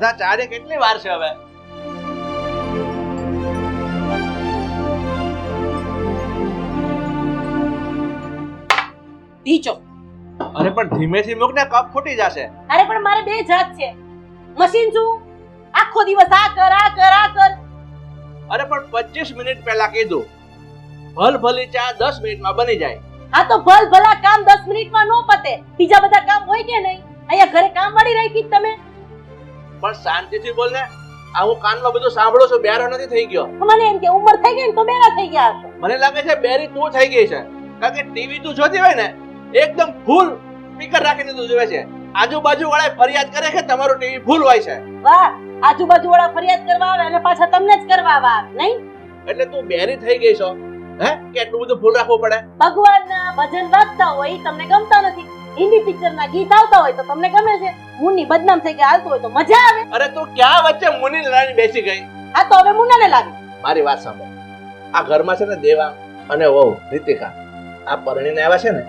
ચારે કેટલી વાર છે હવે? ઢીચો. અરે પણ ધીમેથી મૂક ને કપ ફૂટી જશે. અરે પણ મારે બે જાત છે. મશીન છું આખો દિવસ આ કર આ કર આ કર. અરે પણ પચીસ મિનિટ પહેલા કીધું. ભલ ભલી ચા દસ મિનિટમાં બની જાય. હા તો ભલ ભલા કામ 10 મિનિટમાં નો પતે. બીજા બધા કામ હોય કે નહીં? અહીંયા ઘરે કામ વાળી રાખી તમે. પણ શાંતિથી બોલ ને. આ હું કાનમાં બધું સાંભળો છો બેરો નથી થઈ ગયો. મને એમ કે ઉંમર થઈ ગઈ તો બેરા થઈ ગયા હશે. મને લાગે છે બેરી તું થઈ ગઈ છે. કારણ કે ટીવી તું જોતી હોય ને એકદમ ફૂલ સ્પીકર રાખીને તું જોવે છે. આજુબાજુ વાળા ફરિયાદ કરે કે તમારું ટીવી ફૂલ હોય છે. વાહ આજુબાજુ વાળા ફરિયાદ કરવા આવે અને પાછા તમને જ કરવા આવે નહીં? એટલે તું બેરી થઈ ગઈ છો. હે? કે એટલું બધું ફૂલ રાખવું પડે? ભગવાનના ભજન વાગતા હોય તમને ગમતા નથી? હિન્દી પિક્ચરના ગીત આવતા હોય તો તમને ગમે છે. મુની બદનામ થઈ ગયા હાલતું હોય તો મજા આવે. અરે તું ક્યાં વચ્ચે મુની લડાઈ બેસી ગઈ? હા તો હવે મુન્નાને લાગે. મારી વાત સાંભળ. આ ઘરમાં છે ને દેવા અને વહુ રીતિકા આ પરણીને આવ્યા છે ને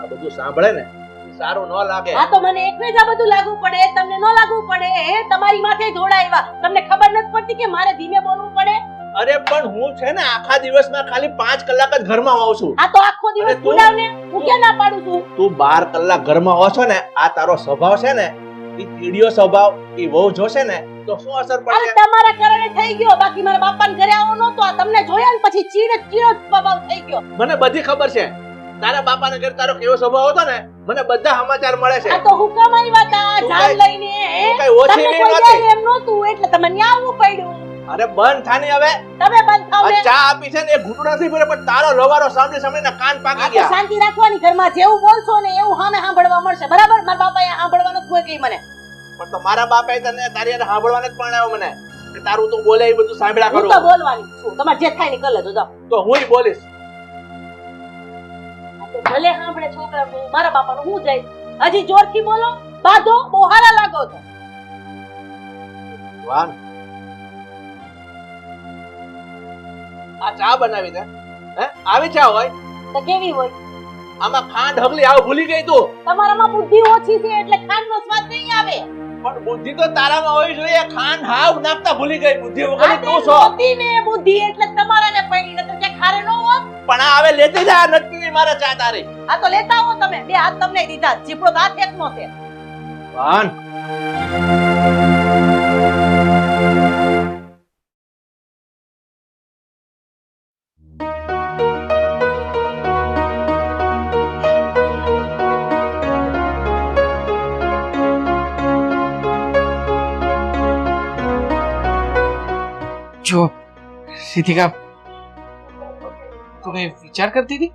આ બધું સાંભળે ને સારું ન લાગે. આ તો મને એકને જ આ બધું લાગવું પડે તમને ન લાગવું પડે એ તમારી માથે ધોળાવ્યા તમને ખબર નથી પડતી કે મારે ધીમે બોલવું પડે? અરે પણ હું છે ને આખા દિવસમાં ખાલી પાંચ કલાક જ ઘરમાં હોઉં છું. આ તો આખો દિવસ બોલાવને હું કે ના પાડું છું તું બાર કલાક ઘરમાં હો છો ને આ તારો સ્વભાવ છે ને એ ચીડિયો સ્વભાવ એ વહુ જોશે ને તો શું અસર પડશે? તમારા કારણે થઈ ગયો. બાકી મારા બાપાને ઘરે આવો નહોતો. આ તમને જોયા ને પછી ચીડ ચીડ સ્વભાવ થઈ ગયો. મને બધી ખબર છે. તારા બાપાને ઘરે તારો કેવો સ્વભાવ હતો ને મને બધા સમાચાર મળે છે. આ તો હુકમ આવ્યા તા. તું જાન લઈને કઈ ઓછી નહીં કોઈ એમ નહોતું. એટલે તમને આવવું પડ્યું. અરે બંધ થાની હવે. તમે બંધ થાવ ને ચા આપી છે ને એ ઘૂંટણ નથી ભરે પણ તારો લવારો સાંભળી સાંભળીને કાન પાકી ગયા. શાંતિ રાખવાની ઘરમાં જેવું બોલશો ને એવું હામે સાંભળવા મળશે. બરાબર? મારા બાપાએ સાંભળવાનું કોઈ કહી મને. પણ તો મારા બાપે તને તારી હારે સાંભળવાને જ પરણાવ્યો મને. કે તારું તું બોલે એ બધું સાંભળ્યા હું તો બોલવાની છું. તમારે જે થાય ને કલે તો જાઓ. તો હુંય બોલીશ. ભલે સાંભળે છોકરા મારા બાપાનું હું જાય? હજી જોરથી બોલો. બાધો બહુ હારા લાગો છો. વાહ. આ ચા બનાવી દે. હે? આવી ચા હોય? તો કેવી હોય? આમાં ખાંડ હગલી આવ ભૂલી ગઈ તું. તમારામાં બુદ્ધિ ઓછી છે એટલે ખાંડનો સ્વાદ નહીં આવે. પણ બુદ્ધિ તો તારામાં હોવી જોઈએ. ખાંડ હાવ નાખતા ભૂલી ગઈ. બુદ્ધિ વગર તે છો. બુદ્ધિ ને બુદ્ધિ એટલે તમારાને પડી નતો કે ખારે નો હો પણ આ હવે લેતી જા નટકી મારા ચા તારી. આ તો લેતા હો તમે. બે હાથ તમને દીધા. જીપડો હાથ એકનો છે. વાન જો સિદ્ધિકા તું કઈ વિચાર કરતી હતી?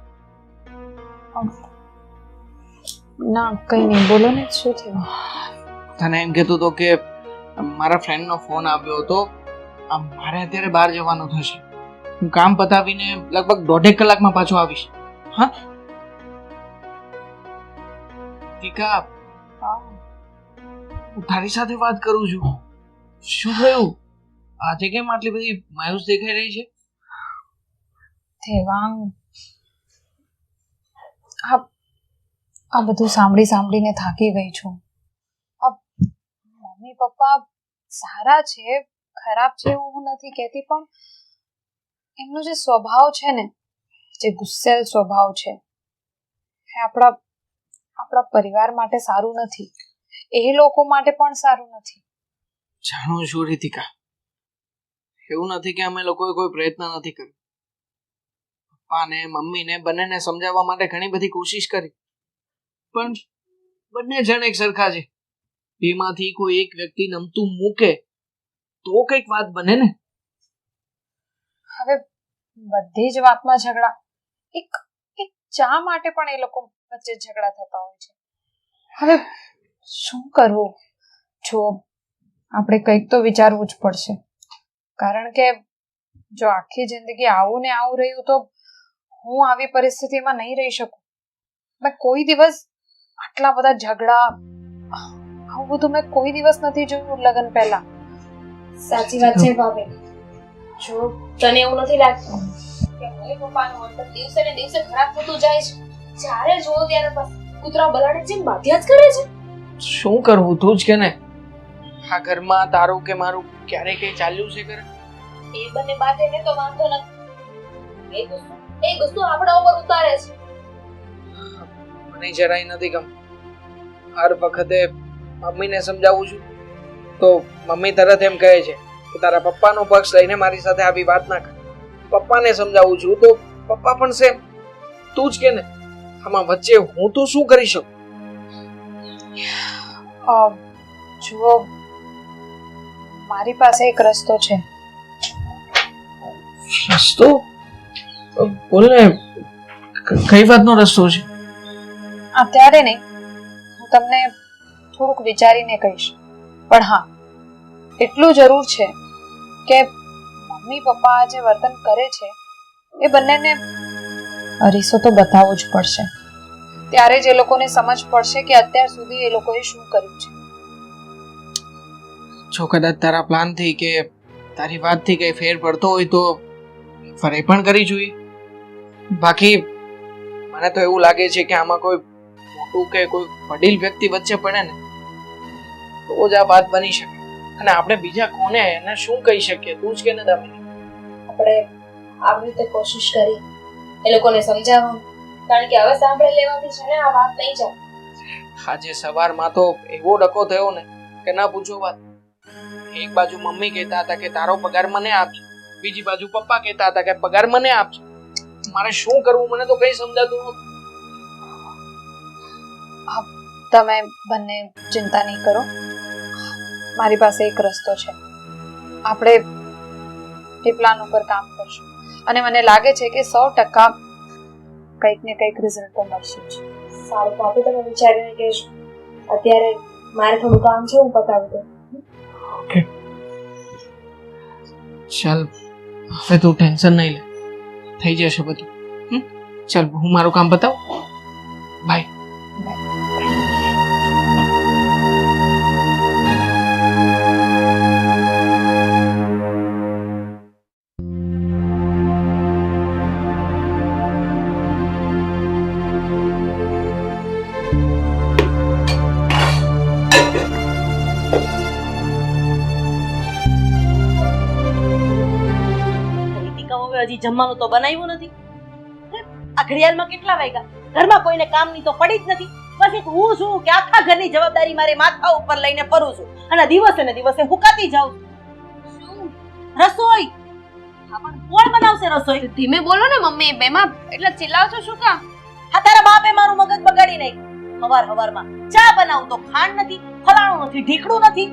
ના કઈ નહીં. બોલો ને શું થયું? તને એમ કહેતો હતો કે મારા ફ્રેન્ડનો ફોન આવ્યો હતો. મારે અત્યારે બહાર જવાનું થશે. હું કામ પતાવીને લગભગ દોઢેક કલાકમાં પાછો આવીશ. હા? ટીકા હું તારી સાથે વાત કરું છું. શું થયું? આજે કેમ આટલી બધી માયુસ દેખાઈ રહી છે? થેવાંગ આ આ બધું સાંભળી સાંભળીને થાકી ગઈ છું. મમ્મી પપ્પા સારા છે ખરાબ છે એવું હું નથી કહેતી પણ એમનો જે સ્વભાવ છે ને જે ગુસ્સેલ સ્વભાવ છે એ આપણા આપણા પરિવાર માટે સારું નથી. એ લોકો માટે પણ સારું નથી. જાણું છું રીતિકા. એવું નથી કે અમે લોકોએ કોઈ પ્રયત્ન નથી કર્યો. પપ્પાને, મમ્મીને, બંનેને સમજાવવા માટે ઘણી બધી કોશિશ કરી. પણ બંને જણ એક સરખા છે. બેમાંથી કોઈ એક વ્યક્તિ નમતું મૂકે તો કંઈક વાત બને ને. હવે બધી જ વાતમાં ઝઘડા. એક એક ચા માટે પણ એ લોકો વચ્ચે ઝઘડા થતા હોય છે. હવે શું કરવું? જો આપણે કંઈક તો વિચારવું જ પડશે. કારણ કે જો આખી જિંદગી આવું ને આવું રહ્યું તો હું આવી પરિસ્થિતિમાં નહીં રહી શકું. મેં કોઈ દિવસ આટલા બધા ઝઘડા આવું બધું મેં કોઈ દિવસ નથી જોયું લગ્ન પહેલા. સાચી વાત છે ભાભી. જો તને એવું નથી લાગતું કે મમ્મી પપ્પાનું અંતર દિવસે ને દિવસે ખરાબ થતું જાય છે. જ્યારે જોવો ત્યારે બસ કૂતરા બલાડે જેમ બાધ્યા જ કરે છે. શું કરવું તું જ કે ને. આ ઘરમાં તારું કે મારું ક્યારે કઈ ચાલ્યું છે કરે એ બંને બાતે ને તો વાંધો નથી. એ ગુસ્સો એ ગુસ્સો આપણા ઉપર ઉતારે છે. મને જરાય નથી ગમ. હર વખતે મમ્મીને સમજાવું છું. તો મમ્મી તરત એમ કહે છે કે તારા પપ્પાનો પક્ષ લઈને મારી સાથે આવી વાત ના કર. પપ્પાને સમજાવું છું તો પપ્પા પણ સેમ. તું જ કે ને આમાં વચ્ચે હું તો શું કરી શકું? અ, જુઓ મારી પાસે એક રસ્તો છે. રસ્તો? બોલ ને કઈ વાતનો રસ્તો છે? અત્યારે નહીં. હું તમને થોડુંક વિચારીને કહીશ. પણ હા એટલું જરૂર છે કે મમ્મી પપ્પા જે વર્તન કરે છે એ બંનેને અરીસો તો બતાવવો જ પડશે. ત્યારે જ એ લોકોને સમજ પડશે કે અત્યાર સુધી એ લોકોએ શું કર્યું છે. જો કદાચ તારા પ્લાનથી કે તારી વાતથી કંઈ ફેર પડતો હોય તો ફરી પણ કરી જોઈએ બાકી મને તો એવું લાગે છે કે આમાં કોઈ મોટું કે કોઈ વડીલ વ્યક્તિ વચ્ચે પડે ને તો જ આ વાત બની શકે. અને આપણે બીજા કોને એને શું કહી શકીએ? તું જ કે ને દામિની આપણે આવી રીતે કોશિશ કરી. એ લોકોને સમજાવવાનું કારણ કે હવે સાંભળી લેવાથી છે ને આ વાત નહીં જાય આજે સવારમાં તો એવો ડકો થયો ને કે ના પૂછો વાત. એક બાજુ મમ્મી કહેતા હતા કે તારો પગાર મને આપજો બીજી બાજુ પપ્પા કહેતા હતા કે પગાર મને આપજો. મારે શું કરવું મને તો કઈ સમજાતું નહોતું. તમે બંને ચિંતા નહીં કરો. મારી પાસે એક રસ્તો છે. આપણે એ પ્લાન ઉપર કામ કરશું. અને મને લાગે છે કે સો ટકા કંઈક ને કંઈક રિઝલ્ટ તો મળશે જ. સારું તો આપણે તમે વિચારીને કહેશો. અત્યારે મારે થોડું કામ છે હું પતાવી દઉં. ચાલ હવે તું ટેન્શન નહીં લે. થઈ જશે બધું? ચાલ હું મારું કામ બતાવું. જમવાનું તો બનાવ્યું નથી. આ ઘડિયાળમાં કેટલા વાગ્યા? ઘરમાં કોઈને કામની તો પડી જ નથી. બસ એક હું છું કે આખા ઘરની જવાબદારી મારે માથા ઉપર લઈને ફરું છું અને દિવસે ને દિવસે હુકાતી જાઉં છું. રસોઈ? કોણ બનાવશે રસોઈ? ધીમે બોલો ને મમ્મી બેમાં એટલે ચિલ્લાવ છો શું કામ? હા તારા બાપે મારું મગજ બગાડી નાખ્યું. હવાર હવારમાં ચા બનાવું તો ખાંડ નથી ફલાણું નથી ઢીકડું નથી.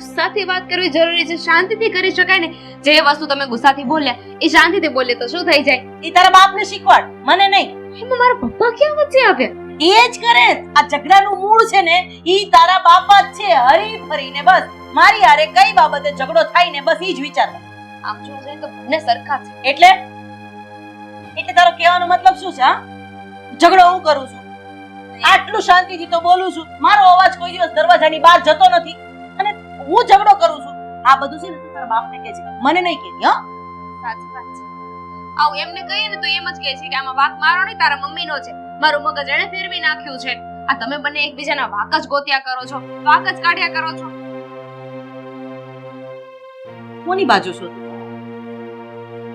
ગુસ્સાથી વાત કરવી જરૂરી છે શાંતિથી કરી શકાય ને. જે વસ્તુ તમે ગુસ્સાથી બોલ્યા એ શાંતિથી બોલે તો શું થઈ જાય? એ તારા બાપને શીખવાડ મને નહીં. એમાં મારા પપ્પા ક્યાં વચ્ચે આવ્યા? એ જ કરે. આ ઝઘડાનું મૂળ છે ને ઈ તારા બાપા જ છે હરી ફરીને બસ. મારી આરે કઈ બાબતે ઝઘડો થાય ને બસ ઈ જ વિચાર આમ જોવા જઈએ તો બંને સરખા છે. એટલે? એટલે તારો કહેવાનો મતલબ શું છે હા? ઝઘડો હું કરું છું? આટલું શાંતિથી તો બોલું છું. મારો અવાજ કોઈ દિવસ દરવાજાની બહાર જતો નથી. હું ઝઘડો કરું છું. આ બધું છે ને તું તારા બાપને કહે છે. મને નહીં કહેતી હો? સાચી વાત છે. આવું એમને કહીએ ને તો એમ જ કહે છે કે આમાં વાક મારો નહીં તારા મમ્મીનો છે. મારું મગજ એણે ફેરવી નાખ્યું છે. આ તમે બંને એકબીજાના વાક જ ગોત્યા કરો છો વાક જ કાઢ્યા કરો છો. કોની બાજુ છું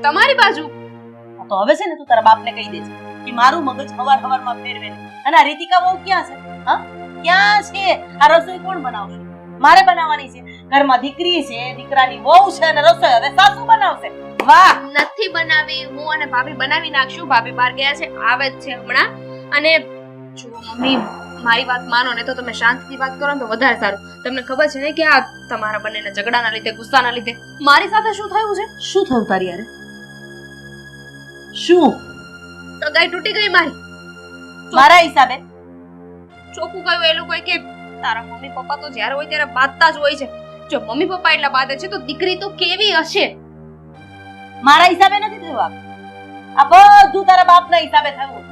તમારી બાજુ? તો હવે છે ને તું તારા બાપને કહી દેજે કે મારું મગજ હવાર હવારમાં ફેરવે અને આ રીતિકા બહુ ક્યાં છે? હા? ક્યાં છે? આ રસોઈ કોણ બનાવશે? મારે બનાવવાની છે. ઘરમાં દીકરી છે દીકરાની વહુ છે અને રસોઈ. હવે સાસુ બનાવશે. વાહ! નથી બનાવી. હું અને ભાભી બનાવી નાખશું. ભાભી બહાર ગયા છે આવે જ છે હમણાં. અને જો મમ્મી મારી વાત માનો ને તો તમે શાંતિથી વાત કરો ને તો વધારે સારું. તમને ખબર છે ને કે આ તમારા બંનેના ઝઘડાના લીધે ગુસ્સાના લીધે? મારી સાથે શું થયું છે? શું થયું તારી યારે? શું? સગાઈ તૂટી ગઈ મારી. મારા હિસાબે? ચોખ્ખું કહ્યું એ લોકોએ કે તારા મમ્મી પપ્પા તો જ્યારે હોય ત્યારે બાંધતા જ હોય છે. જો મમ્મી પપ્પા એટલા બાંધે છે તો દીકરી તો કેવી હશે? મારા હિસાબે નથી થયું આ. બધું તારા બાપના હિસાબે થયું.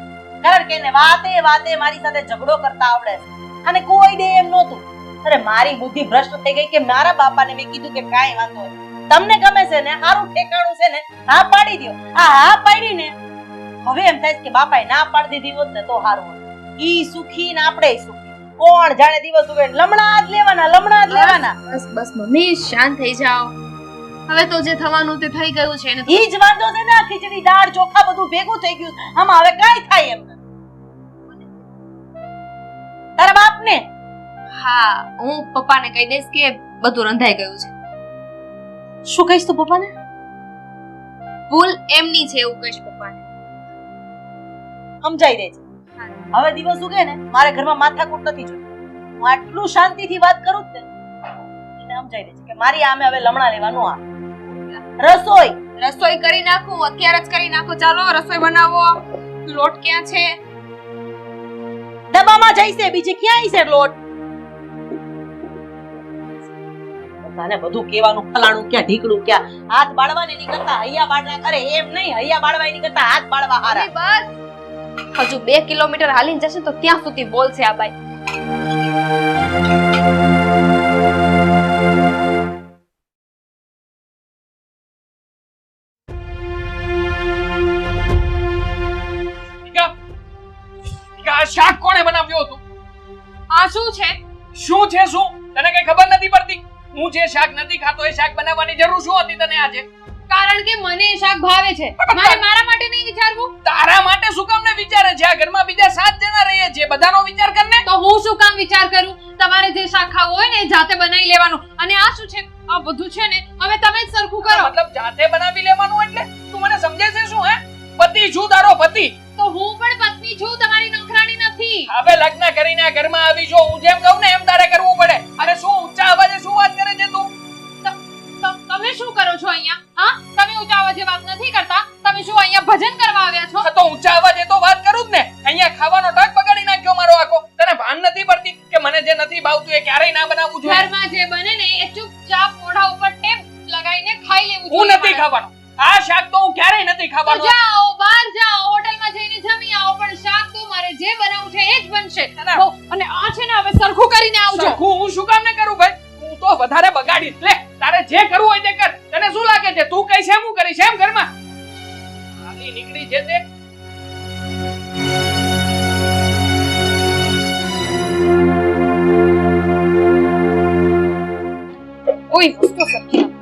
કારણ કે એને વાતે વાતે મારી સાથે ઝઘડો કરતા આવડે અને કોઈ દે એમ નહોતું. અરે મારી બુદ્ધિ ભ્રષ્ટ થઈ ગઈ કે મારા બાપાને મેં કીધું કે કાંઈ વાંધો નહીં. તમને ગમે છે ને સારું ઠેકાણું છે ને, હા પાડી દ્યો. આ હા પાડી ને. હવે એમ થાય કે બાપાએ ના પાડી દીધી હોત ને તો સારું ઈ સુખી ને આપણે સુખી. કોણ જાણે દિવસ ઉગે લમણા જ લેવાના લમણા જ લેવાના. બસ બસ મમ્મી શાંત થઈ જાઓ. હવે તો જે થવાનું તે થઈ ગયું છે ને ઈ જ વાંધો છે ને આ ખીચડી દાળ ચોખા બધું ભેગું થઈ ગયું આમાં હવે કાંઈ થાય એમ તારા બાપને? હા હું પપ્પાને કહી દઈશ કે બધું રંધાઈ ગયું છે. શું કહીશ તું પપ્પાને? ભૂલ એમની છે એવું કહીશ પપ્પાને. સમજાઈ દે છે. હવે દિવસ ઉગે ને મારે ઘરમાં માથાકૂટ નથી જોઈ હું આટલું શાંતિથી વાત કરું જ ને એને સમજાઈ દે છે કે મારી આમે હવે લમણા લેવાનું આ રસોઈ. રસોઈ કરી નાખું અત્યારે જ કરી નાખો. ચાલો રસોઈ બનાવો. લોટ ક્યાં છે? ડબ્બામાં જઈશે બીજે ક્યાં છે લોટ? તને બધું કેવાનું ફલાણું ક્યાં ઢીકડું ક્યાં? હાથ બાળવાને નહીં કરતા હૈયા બાળવા કરે એમ નહીં હૈયા બાળવા નીકળતા કરતા હાથ બાળવા હારા. બસ. હજુ બે કિલોમીટર હાલીને જશે તો ત્યાં સુધી બોલશે આ બાઈ. શાક કોણે બનાવ્યું હતું? આ શું છે? શું છે શું? તને કઈ ખબર નથી પડતી? હું જે શાક નથી ખાતો એ શાક બનાવવાની જરૂર શું હતી તને આજે? કારણ કે મને એ શાક ભાવે છે. મારે મારા માટે નહીં વિચારવું? આ ઘરમાં બીજા સાત જણા રહીએ છીએ બધાનો વિચાર કર ને તો હું શું કામ વિચાર કરું? તમારે જે શાખા હોય ને જાતે બનાવી લેવાનું. અને આ શું છે? આ બધું છે ને હવે તમે જ સરખું કરો. મતલબ જાતે બનાવી લેવાનું એટલે? તું મને સમજે છે શું હે? પતિ છું તારો પતિ. તો હું પણ પત્ની છું તમારી નોકરાણી નથી. હવે લગ્ન કરીને આ ઘરમાં આવી જો હું જેમ કહું ને એમ તારે કરવું પડે. અરે શું ઊંચા અવાજે શું વાત કરે છે તું તમે શું કરો છો અહીંયા? હા? તમે ઊંચા જે વાત નથી કરતા. તમે શું અહીંયા ભજન કરવા આવ્યા છો? તો ઊંચા જે તો વાત કરું જ ને. અહીંયા ખાવાનો ટક બગાડી નાખ્યો મારો આખો. તને ભાન નથી પડતી કે મને જે નથી ભાવતું એ ક્યારેય ના બનાવું છું ઘરમાં જે બને ને એ ચૂપચાપ મોઢા ઉપર ટેપ લગાવીને ખાઈ લેવું હું નથી ખાવાનો. આ શાક તો હું ક્યારેય નથી ખાવાનો. જાઓ બહાર જાઓ હોટલમાં જઈને જમી આવો પણ શાક તો મારે જે બનાવવું છે એ જ બનશે. અને આ છે ને હવે સરખું કરીને આવજો. સરખું હું શું કામ ને કરું ભાઈ? હું તો વધારે બગાડીશ. લે તારે જે કરવું હોય તે કર. તને શું લાગે છે? તું કઈ છે? હું કરીશ? એમ ઘરમાં? ખાલી નીકળી છે તે. ઓય વસ્તુ સરખી.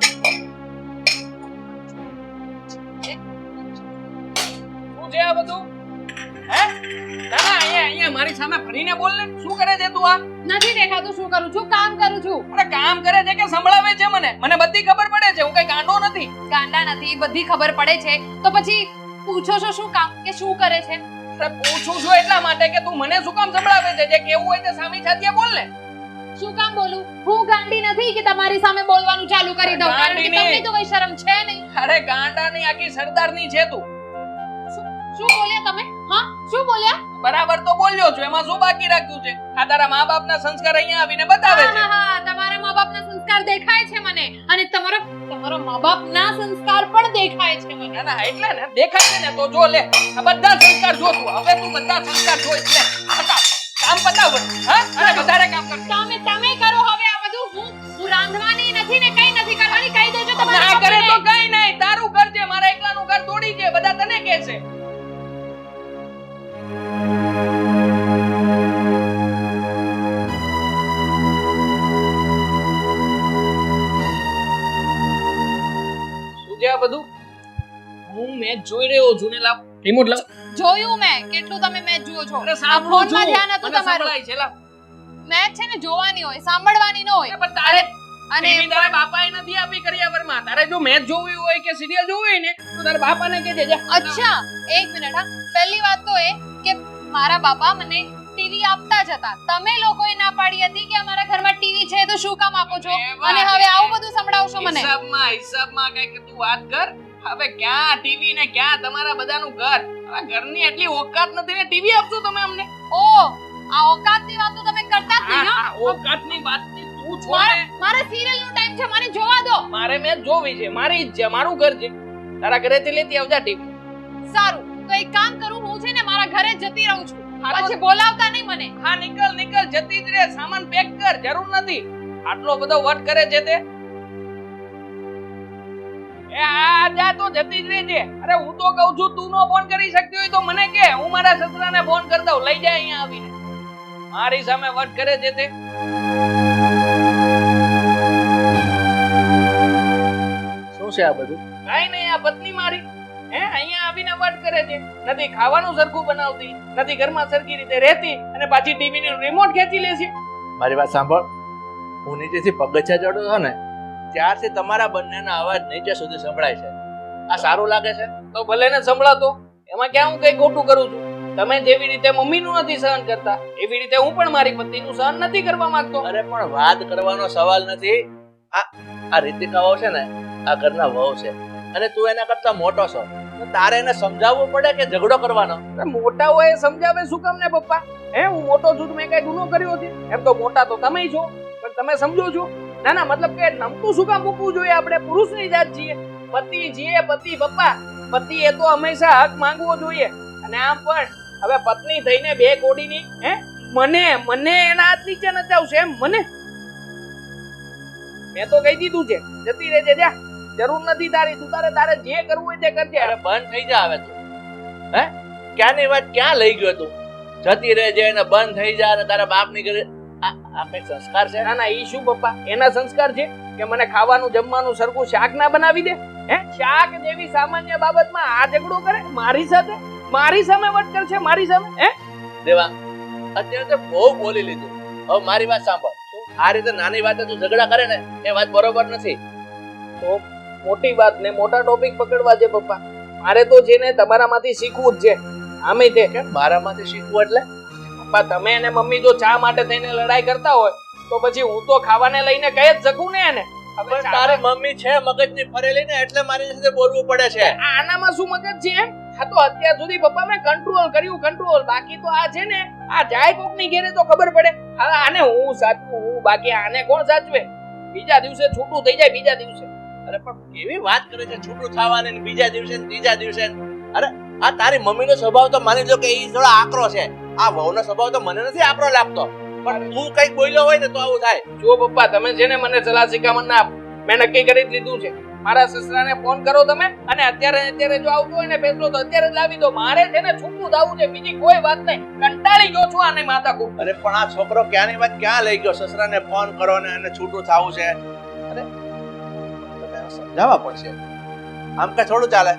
સામે ભરીને બોલ ને શું કરે છે તું આ? નથી દેખાતું શું કરું છું? કામ કરું છું. અરે કામ કરે છે કે સંભળાવે છે મને? મને બધી ખબર પડે છે હું કઈ ગાંડો નથી. ગાંડા નથી બધી ખબર પડે છે. તો પછી પૂછો છો શું કામ કે શું કરે છે? અરે પૂછું છું એટલા માટે કે તું મને શું કામ સંભળાવે છે? જે કેવું હોય તે સામી છાતીએ બોલ ને. શું કામ બોલું? હું ગાંડી નથી કે તમારી સામે બોલવાનું ચાલુ કરી દઉં કારણ કે તમને તો કોઈ શરમ છે નહીં. અરે ગાંડાની આખી સરદારની છે તું. શું બોલ્યા તમે? હા? બોલ્યો છું એમાં શું બાકી રાખ્યું છે? આ તારા મા બાપના સંસ્કાર અહીંયા આવીને બતાવે છે. હા, તમારા મા બાપના સંસ્કાર દેખાય છે મને. અને તમારો તમારો મા બાપના સંસ્કાર પણ દેખાય છે મને. ના ના એટલે ને દેખાય છે ને તો જો લે. આ બધા સંસ્કાર જો તું. હવે તું બધા સંસ્કાર જો એટલે કામ પતાવ હા? અને વધારે કામ કર. તમે તમે કરો હવે આ બધું. હું હું રાંધવાની નથી ને કઈ નથી કરવાની. કહી દેજો તમારા ના કરે તો કઈ નહીં. તારું ઘર છે મારા એકલાનું ઘર તોડી છે બધા તને કહે છે. શું આ બધું? હું મેચ જોઈ રહ્યો છું ને લાવ. રિમોટ લાવ જોયું મેં. કેટલું તમે મેચ જુઓ છો. અરે સાંભળો છું. ફોનમાં ધ્યાન હતું તમારું. સંભળાય છે લાવ. મેચ છે ને જોવાની હોય સાંભળવાની ન હોય. પણ તારે અને ટીવી તારા બાપાએ નથી આપી કરિયાવરમાં. તારે જો મેચ જોવી હોય કે સિરિયલ જોવી હોય ને તો તારા બાપાને કહી દેજે અચ્છા એક મિનિટ હા. પહેલી વાત તો એ કે મારા બાપા મને ટીવી આપતા જ હતા. તમે લોકોએ ના પાડી હતી કે અમારા ઘરમાં ટીવી છે તો શું કામ આપો છો? અને હવે આવું બધું સંભળાવશો મને? હિસાબમાં હિસાબમાં કંઈક તું વાત કર. હવે ક્યાં ટીવી ને ક્યાં તમારા બધાનું ઘર? આ ઘરની એટલી ઓકાત નથી ને ટીવી આપશો તમે અમને? ઓ આ ઓકાતની વાતો તમે કરતા જ નહીં હા. ની વાતની તું છોડ મારે સિરિયલ નો ટાઈમ છે મને જોવા દો. મારે મેં જોવી છે મારી જ છે મારું ઘર છે. તારા ઘરેથી લેતી આવજા ટીવી. સારું તો એક કામ કરું હું છે ને મારા ઘરે જતી રહું છું. તો- પછી બોલાવતા નહીં મને. હા નીકળ નીકળ જતી જ રે સામાન પેક કર જરૂર નથી. આટલો બધો વટ કરે છે તે. એ આ જા તો જતી જ રહેજે અરે હું તો કહું છું તું નો ફોન કરી શકતી હોય તો મને કે. હું મારા સસરાને ફોન કરી દઉં લઈ જાય અહીંયા આવીને. મારી સામે વટ કરે છે તે. શું છે આ બધું? કાઈ નહીં આ પત્ની મારી. હે અહીંયા આવીને વટ કરે છે. નથી ખાવાનું સરખું બનાવતી નથી ઘરમાં સરખી રીતે રહેતી અને પાછી ટીવી નું રિમોટ ખેંચી લે છે. મારી વાત સાંભળ. હું નીચેથી પગથિયા ચડો છો ને ત્યારથી તમારા બંનેના અવાજ નીચે સુધી સંભળાય છે. આ સારું લાગે છે? તો ભલે ને સંભળાતો. એમાં ક્યાં હું કઈ ખોટું કરું છું? તમે જેવી રીતે મમ્મીનું નથી સહન કરતા એવી રીતે હું પણ મારી પત્નીનું સહન નથી કરવા માંગતો. અરે પણ વાત કરવાનો સવાલ નથી. આ આ રીતિકાઓ છે ને આ ઘરના વહુ છે. અને તું એના કરતા મોટો છો. તો તારે એને સમજાવવું પડે કે ઝઘડો કરવાનો? મોટા હોય સમજાવે શું કામ ને પપ્પા? હે હું મોટો છું મેં કઈ ગુનો કર્યો છે? એમ તો મોટા તો તમે છો પણ તમે સમજો છો. ના ના મતલબ કે નમતું શું કામ મૂકવું જોઈએ? આપણે પુરુષની જાત છીએ. પતિ છીએ પતિ પપ્પા. પતિ એ તો હંમેશા હક માંગવો જોઈએ. અને આમ પણ હવે પત્ની થઈને બે કોડીની હે? મને મને એના હાથ નીચે નથી આવશે એમ? મને? મેં તો કહી દીધું છે. જતી રહેજે જા. જરૂર નથી તારી તું તારે તારે જે કરવું હોય તે કરજે. અરે બંધ થઈ જા હવે તું. હે? ક્યાંની વાત? ક્યાં લઈ ગયો તું? જતી રહેજે અને બંધ થઈ જા અને તારા બાપની ઘરે. આ કઈ સંસ્કાર છે? ના ના ઈ શું પપ્પા? એના સંસ્કાર છે કે મને ખાવાનું જમવાનું સરખું શાક ના બનાવી દે? હે? શાક જેવી સામાન્ય બાબતમાં આ ઝઘડો કરે? મારી સાથે? મારી સામે વટકર છે મારી સામે? હે? દેવા અત્યારે તો બહુ બોલી લીધું. હવે મારી વાત સાંભળ. આ રીતે નાની વાતે તું ઝઘડા કરે ને એ વાત બરોબર નથી. તો મોટી વાત ને મોટા ટોપિક પકડવા છે પપ્પા. મારે તો છે ને તમારામાંથી શીખવું જ છે. આમે તે. મારામાંથી શીખવું એટલે? પપ્પા તમે અને મમ્મી જો ચા માટે થઈને લડાઈ કરતા હોય તો પછી હું તો ખાવાને લઈને કહી જ શકું ને એને? હવે પણ મમ્મી છે મગજની ફરેલી ને એટલે મારી સાથે બોલવું પડે છે. આ- આનામાં શું મગજ છે? આ તો અત્યાર સુધી પપ્પા મેં કંટ્રોલ કર્યું કંટ્રોલ બાકી તો આ છે ને આ જાય કોકની ઘેરે તો ખબર પડે. હા આને હું સાચવું હું બાકી આને કોણ સાચવે? બીજા દિવસે છૂટું થઈ જાય બીજા દિવસે. અરે પણ કેવી વાત કરે છે? છૂટું થવાની ને બીજા દિવસે ને ત્રીજા દિવસે અરે આ તારી મમ્મીનો સ્વભાવ તો માની લો કે એ થોડો આકરો છે. આ વહુનો સ્વભાવ તો મને નથી આકરો લાગતો. પણ તું કંઈક બોલ્યો હોય ને તો આવું થાય. જો પપ્પા તમે છે ને મને સલાહ શિખામણ ના મેં નક્કી કરી જ લીધું છે. મારા સસરાને ફોન કરો તમે અને અત્યારે અત્યારે જો આવતું હોય ને ફેસલો તો અત્યારે જ લાવી દો. મારે છે ને છૂટું થવું છે બીજી કોઈ વાત નહીં. કંટાળી ગયો છું આને માતા કુ અરે પણ આ છોકરો ક્યાંની વાત ક્યાં લઈ ગયો? સસરાને ફોન કરો ને એને છૂટું થવું છે. સમજાવવા પડશે. આમ કે થોડું ચાલે.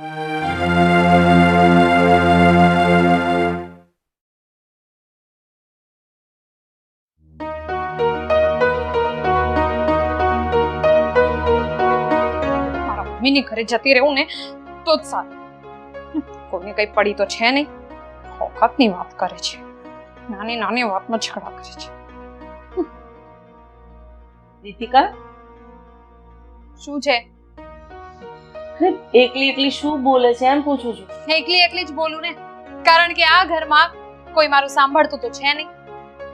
મમ્મીની ઘરે જતી રહેવું ને તો જ સારું. કોઈને કઈ પડી તો છે નહીં. ઓકાતની વાત કરે છે. નાની નાની વાતમાં ઝઘડા કરે છે. રીતિકા શું છે? એકલી એકલી શું બોલે છે? એમ પૂછું છું. એકલી એકલી જ બોલું ને? કારણ કે આ ઘરમાં કોઈ મારું સાંભળતું તો છે નહીં.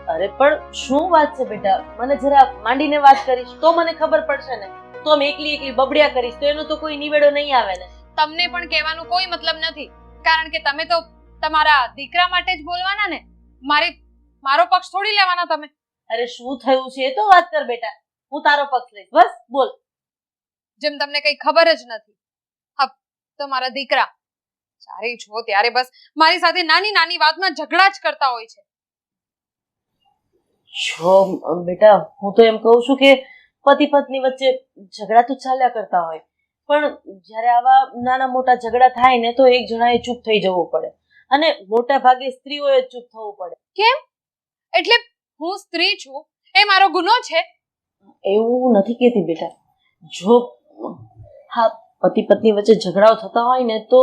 અરે પણ શું વાત છે બેટા? મને જરા માંડીને વાત કરીશ તો મને ખબર પડશે ને. તો આમ એકલી એકલી બબડ્યા કરીશ તો એનો તો કોઈ નિવેડો નહીં આવે ને. તમને પણ કહેવાનો કોઈ મતલબ નથી. કારણ કે તમે તો તમારા દીકરા માટે જ બોલવાના ને. મારી મારો પક્ષ થોડી લેવાના તમે. અરે શું થયું છે એ તો વાત કર બેટા. હું તારો પક્ષ લઈશ બસ બોલ. જેમ તમને કઈ ખબર જ નથી. તમારા દીકરા. જ્યારે છો ત્યારે બસ મારી સાથે નાની નાની વાતમાં ઝઘડા જ કરતા હોય છે. છો બેટા હું તો એમ કહું છું કે પતિ પત્ની વચ્ચે ઝઘડા તો ચાલ્યા કરતા હોય. પણ જ્યારે આવા નાના મોટા ઝઘડા થાય ને તો એક જણાએ ચૂપ થઈ જવું પડે. અને મોટા ભાગે સ્ત્રીઓએ ચૂપ થવું પડે. કેમ? એટલે હું સ્ત્રી છું એ મારો ગુનો છે? એવું નથી કહેતી બેટા. જો હા પતિ પત્ની વચ્ચે ઝઘડાઓ થતા હોય ને તો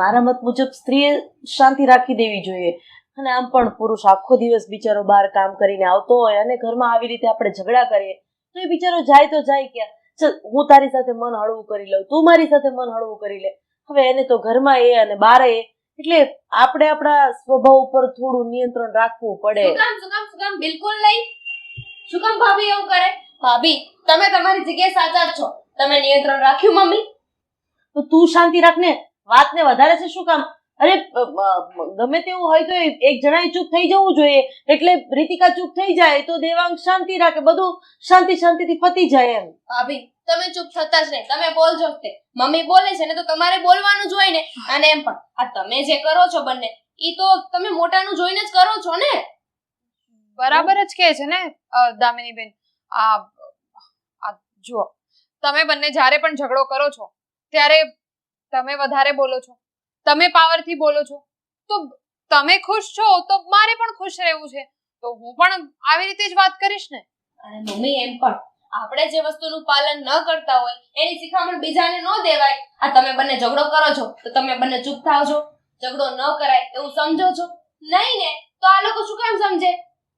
મારા મત મુજબ સ્ત્રીએ શાંતિ રાખી દેવી જોઈએ. અને આમ પણ પુરુષ આખો દિવસ બિચારો બહાર કામ કરીને આવતો હોય અને ઘરમાં આવી રીતે આપણે ઝઘડા કરીએ, તો એ બિચારો જાય તો જાય ક્યાં? ચલ, હું તારી સાથે મન હળવું કરી લઉં, તું મારી સાથે મન હળવું કરી લે. હવે એને તો ઘરમાં એ અને બાર એ, એટલે આપણે આપણા સ્વભાવ ઉપર થોડું નિયંત્રણ રાખવું પડે. શું કામ શું કામ બિલકુલ નહીં. શું કામ ભાભી એવું કરે? ભાભી, તમે તમારી જગ્યાએ સાચા છો. તમે નિયંત્રણ રાખ્યું મમ્મી? તો તું શાંતિ રાખ ને વાત ને વધારે છે શું કામ? અરે ગમે તેવું હોય તો એક જણાએ ચૂપ થઈ જવું જોઈએ. એટલે રીતિકા ચૂપ થઈ જાય તો દેવાંગ શાંતિ રાખે બધું શાંતિ શાંતિથી પતી જાય એમ. ભાભી તમે ચૂપ થતા જ નહીં. તમે બોલજો જ તે. મમ્મી બોલે છે ને તો તમારે બોલવાનું જોઈએ હોય ને. અને એમ પણ. આ તમે જે કરો છો બંને ઈ તો તમે મોટાનું જોઈને જ કરો છો ને. બરાબર જ કહે છે ને દામિની દામિનીબેન. આ આ જુઓ. તમે બંને જ્યારે પણ ઝઘડો કરો છો, ત્યારે તમે વધારે બોલો છો, તમે પાવરથી બોલો છો, તો તમે ખુશ છો, તો મારે પણ ખુશ રહેવું છે. તો હું પણ આવી રીતે જ વાત કરીશ ને? અને મમ્મી એમ પણ, આપણે જે વસ્તુનું પાલન ન કરતા હોય, એની શિખામણ બીજાને ન દેવાય. આ તમે બંને ઝઘડો કરો છો, તો તમે બંને ચૂપ થાવ છો. ઝઘડો ન કરાય એવું સમજો છો? નહીં ને, તો આ લોકો શું કામ સમજે?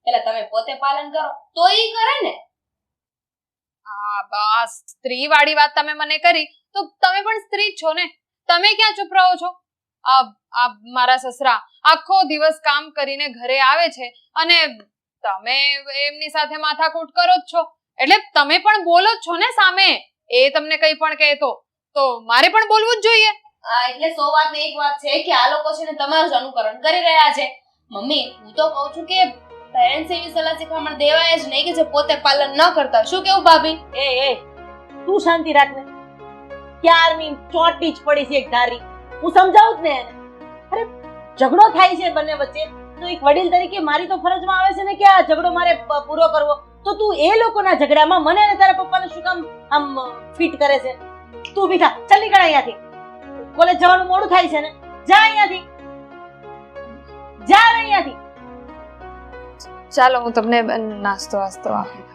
એટલે તમે પોતે પાલન કરો, તો એ કરે ને. આ બસ. સ્ત્રી વાળી વાત તમે મને કરી. તો તમે પણ સ્ત્રી છો ને? તમે ક્યાં ચૂપ રહો છો? આ આ મારા સસરા આખો દિવસ કામ કરીને ઘરે આવે છે અને તમે એમની સાથે માથાકૂટ કરો જ છો. એટલે તમે પણ બોલો જ છો ને સામે? એ તમને કંઈ પણ કહેતો, તો મારે પણ બોલવું જ જોઈએ. એટલે સો વાત ને એક વાત છે કે આ લોકો છે ને તમારું જ અનુકરણ કરી રહ્યા છે. મમ્મી, હું તો કહું છું કે પેરેન્ટ્સ એવી સલાહ શિખામણ દેવાય જ નહીં કે જે પોતે પાલન ન કરતા. શું કેવું ભાભી? એ એ, તું શાંતિ રાખ ને ક્યારની ચોટી જ પડી છે એક ધારી. હું સમજાવું જ ને એને. અરે, ઝઘડો થાય છે બંને વચ્ચે. તો એક વડીલ તરીકે મારી તો ફરજમાં આવે છે ને કે આ ઝઘડો મારે પૂરો કરવો. તો તું એ લોકોના ઝઘડામાં મને અને તારા પપ્પાને શું કામ આમ ફિટ કરે છે? તું બીઠા ચાલ નીકળ અહીંયાથી. કોલેજ જવાનું મોડું થાય છે ને. જા અહીંયાથી. જા અહીંયાથી. ચાલો હું તમને નાસ્તો વાસ્તો આપી.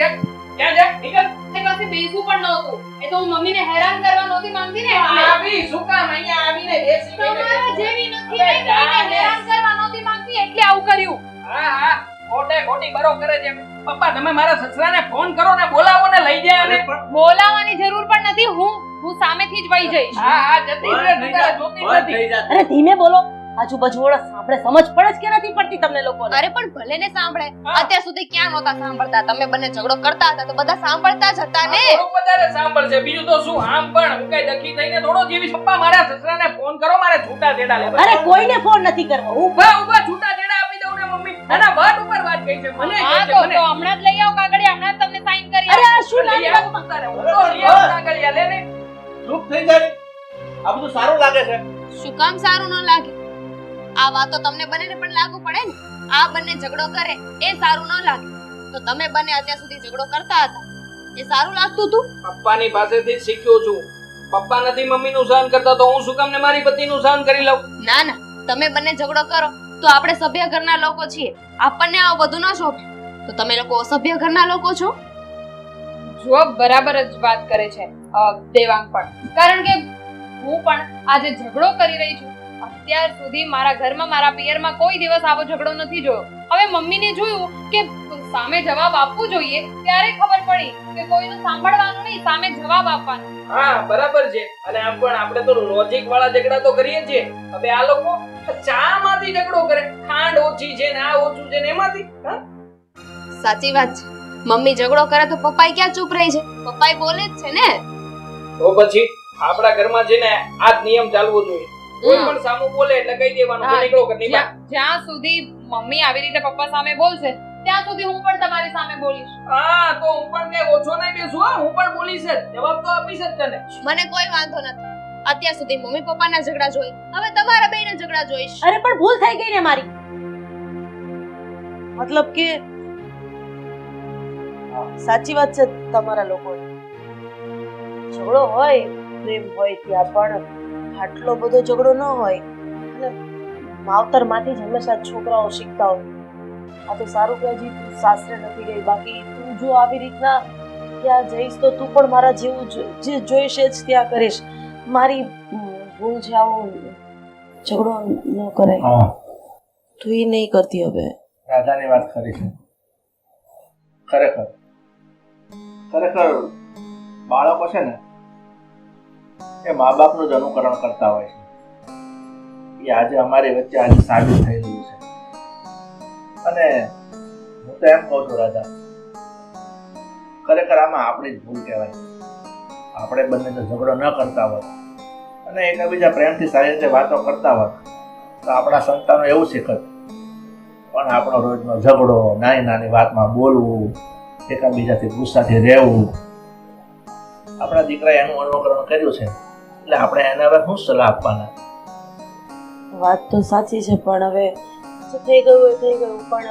બેસ ક્યાં જા નીકળ. તે પાસે બેસવું પણ નહોતું. એ તો હું મમ્મીને હેરાન કરવા નહોતી માંગતી ને આવી શું કામ? અહીંયા આવીને બેસી તમારા જેવી નથી ને કોઈને હેરાન કરવા નહોતી માંગતી એટલે આવું કર્યું. હા હા. ખોટે ખોટી બરો કરે છે. પપ્પા તમે મારા સસરાને ફોન કરો ને બોલાવો ને લઈ જાય અને બોલાવવાની જરૂર પણ નથી હું હું સામેથી જ વહી જઈશ. હા હા જતી રહે જોતી નથી. અરે ધીમે બોલો. આજુબાજુ વાળા સાંભળે સમજ પડે જ કે નથી પડતી તમને લોકો અરે પણ ભલે ને સાંભળે. અત્યાર સુધી ક્યાં નહોતા સાંભળતા? તમે બંને ઝઘડો કરતા હતા તો બધા સાંભળતા જ હતા ને? વધારે સાંભળશે. બીજું તો શું? આમ પણ હું કઈ દખી થઈને થોડો જીવી પપ્પા મારા સસરાને ફોન કરો મારે છૂટા દેડા લેવા. અરે કોઈને ફોન નથી કરવો. ઊભા ઊભા છૂટા દેડા આપી દઉં ને મમ્મી. એના વાત ઉપર વાત કહી છે. મને હા તો તો હમણાં જ લઈ આવો કાગળિયા. હમણાં જ તમને સાઈન કરી અરે શું લઈ નાની આવું તારે. હું તો લઈ આવું કાગળિયા. લે ને. ચૂપ થઈ જાય. આ બધું સારું લાગે છે. શું કામ સારું ન લાગે? આ વાતો તમને બંનેને પણ લાગુ પડે ને? આ બંને ઝઘડો કરે એ સારું ન લાગે. તો તમે બંને અત્યાર સુધી ઝઘડો કરતા હતા. એ સારું લાગતું હતું? પપ્પાની પાસેથી શીખ્યો છું. પપ્પા નથી મમ્મીનું સહન કરતા તો હું શું કામ ને મારી પતિનું સહન કરી લઉં? ના ના. તમે બંને ઝઘડો કરો. તો આપણે સભ્ય ઘરના લોકો છીએ. આપણને આ બધું ન શોભે. તો તમે લોકો અસભ્ય ઘરના લોકો છો? જો બરાબર જ વાત કરે છે અ, દેવાંગ પણ. કારણ કે હું પણ આજે ઝઘડો કરી રહી છું. અત્યાર સુધી મારા ઘરમાં મારા પિયરમાં કોઈ દિવસ આવો ઝઘડો નથી જોયો. હવે મમ્મીને જોયું કે સામે જવાબ આપવો જોઈએ ત્યારે ખબર પડી કે કોઈનું સાંભળવાનું નહીં સામે જવાબ આપવાનો. હા બરાબર છે. અને આમ પણ આપણે તો લોજિક વાળા ઝઘડા તો કરીએ છીએ. હવે આ લોકો ચા માંથી ઝઘડો કરે. ખાંડ ઓછી છે ને આ ઓછું છે ને એમાંથી હા? સાચી વાત છે. મમ્મી ઝઘડો કરે તો પપ્પાઈ ક્યાં ચૂપ રહી છે? પપ્પાઈ બોલે જ છે ને. તો પછી આપણા ઘરમાં છે ને આ જ નિયમ ચાલવો જોઈએ. કોઈ પણ સામું બોલે એટલે કહી દેવાનું કે નીકળો ઘરની બહાર. જ્યાં સુધી મમ્મી આવી રીતે પપ્પા સામે બોલશે ત્યાં સુધી હું પણ તમારી સામે બોલીશ. હા તો હું પણ કઈ ઓછો નહીં બેસું હા હું પણ બોલીશ જ. જવાબ તો આપીશ જ તને. મને કોઈ વાંધો નથી. અત્યાર સુધી મમ્મી પપ્પાના ઝઘડા જોઈ. હવે તમારા બેયના ઝઘડા જોઈશ. અરે પણ ભૂલ થઈ ગઈ ને મારી. મતલબ કે સાચી વાત છે તમારા લોકો ઝઘડો હોય પ્રેમ હોય ત્યાં પણ આટલો બધો ઝઘડો ન હોય. અને માવતરમાંથી જ હંમેશા છોકરાઓ શીખતા હોય. આ તો સારું કે હજી તું સાસરે નથી ગઈ. બાકી તું જો આવી રીતના ત્યાં જઈશ તો તું પણ મારા જેવું જે જોઈશે જ ત્યાં કરીશ. મારી ભૂલ છે આવું ઝઘડો ન કરે તું એ નહીં કરતી હવે. રાધાની વાત કરી છે. ખરેખર. ખરેખર બાળકો છે ને એ મા બાપનું જ અનુકરણ કરતા હોય છે. એ આજે અમારી વચ્ચે આજે સાબિત થઈ રહ્યું છે. અને હું તો એમ કહું છું, રાજા, ખરેખર આમાં આપણી જ ભૂલ કહેવાય. આપણે બંને તો ઝઘડો ન કરતા હોત અને એકબીજા પ્રેમથી સારી રીતે વાતો કરતા હોત તો આપણા સંતાનો એવું શીખત પણ આપણો રોજનો ઝઘડો, નાની નાની વાતમાં બોલવું, એકબીજાથી ગુસ્સાથી રહેવું. આપણા દીકરાએ એનું અનુકરણ કર્યું છે. એટલે આપણે એને હવે શું સલાહ આપવાના? વાત તો સાચી છે પણ હવે થઈ ગયું એ થઈ ગયું પણ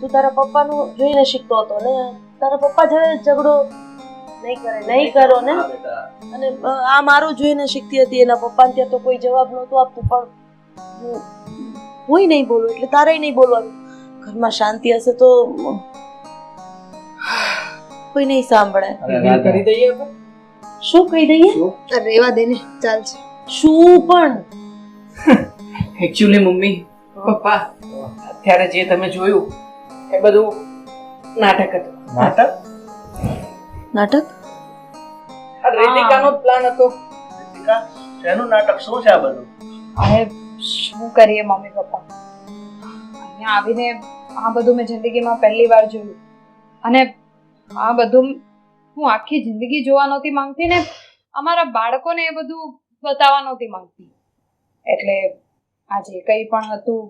તું તારા પપ્પાનું જોઈને શીખતો હતો ને? તારા પપ્પા જ્યારે ઝઘડો નહીં કરે નહીં કરો ને? અને આ મારું જોઈને શીખતી હતી એના પપ્પાને ત્યાં તો કોઈ જવાબ નહોતો આપતું પણ હું નહીં બોલું એટલે તારે નહીં બોલવાનું. ઘરમાં શાંતિ હશે તો કોઈ નહીં સાંભળે. કરી દઈએ? શું કહી દઈએ? રેવા દે ને ચાલશે શું પણ? એકચ્યુઅલી મમ્મી પપ્પા અત્યારે જે તમે જોયું એ બધું નાટક હતું. નાટક? નાટક? આ રેતિકાનો પ્લાન હતો. રીતિકા, શેનું નાટક? શું છે આ બધું? અરે શું કરીએ મમ્મી પપ્પા? અહીંયા આવીને આ બધું મેં જિંદગીમાં પહેલી વાર જોયું. અને આ બધું હું આખી જિંદગી જોવા નહોતી માંગતી ને અમારા બાળકોને એ બધું બતાવવા નહોતી માંગતી. એટલે આ જે કંઈ પણ હતું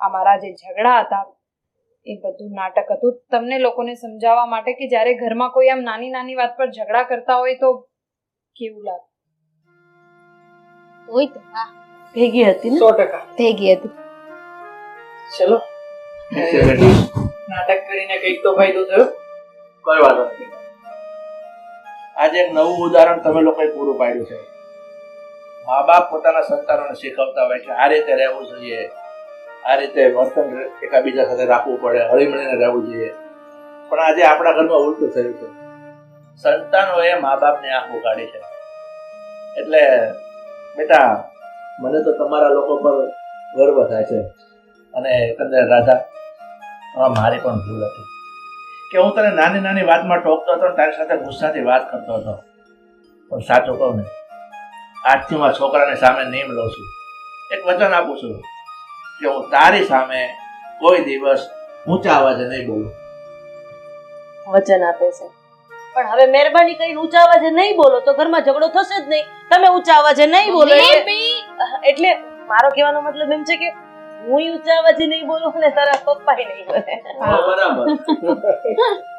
અમારા જે ઝઘડા હતા એ બધું નાટક હતું. તમને લોકોને સમજાવવા માટે કે જ્યારે ઘરમાં કોઈ આમ નાની નાની વાત પર ઝઘડા કરતા હોય તો કેવું લાગે? હોય તો હા. ભેગી હતી ને? સો ટકા. ભેગી હતી. ચલો. નાટક કરીને કંઈક તો ફાયદો થયો? કોઈ વાંધો નથી. આજે એક નવું ઉદાહરણ તમે લોકોએ પૂરું પાડ્યું છે. મા બાપ પોતાના સંતાનોને શીખવતા હોય કે આ રીતે રહેવું જોઈએ, આ રીતે વર્તન એકાબીજા સાથે રાખવું પડે, હળીમળીને રહેવું જોઈએ. પણ આજે આપણા ઘરમાં ઉલટું થયું છે. સંતાનોએ મા બાપને આંખો કાઢી છે. એટલે બેટા, મને તો તમારા લોકો પર ગર્વ થાય છે. અને એકંદરે રાધા મારી પણ ભૂલ હતી. કે હું તને નાની નાની વાતમાં ટોકતો હતો ને તારી સાથે ગુસ્સાથી વાત કરતો હતો. પણ સાચો કહું ને આજથી હું આ છોકરાની સામે નિયમ લઉં છું. એક વચન આપું છું કે હું તારી સામે કોઈ દિવસ ઊંચા અવાજે નહીં બોલું. વચન આપે છે. પણ હવે મહેરબાની કરીને ઊંચા અવાજે નહીં બોલો તો ઘરમાં ઝઘડો થશે જ નહીં. તમે ઊંચા અવાજે નહીં બોલો. એટલે- એટલે મારો કહેવાનો મતલબ એમ છે કે હું ઊંચા અવાજે નહીં બોલું ને તારા પપ્પા નહીં બોલે. બરાબર.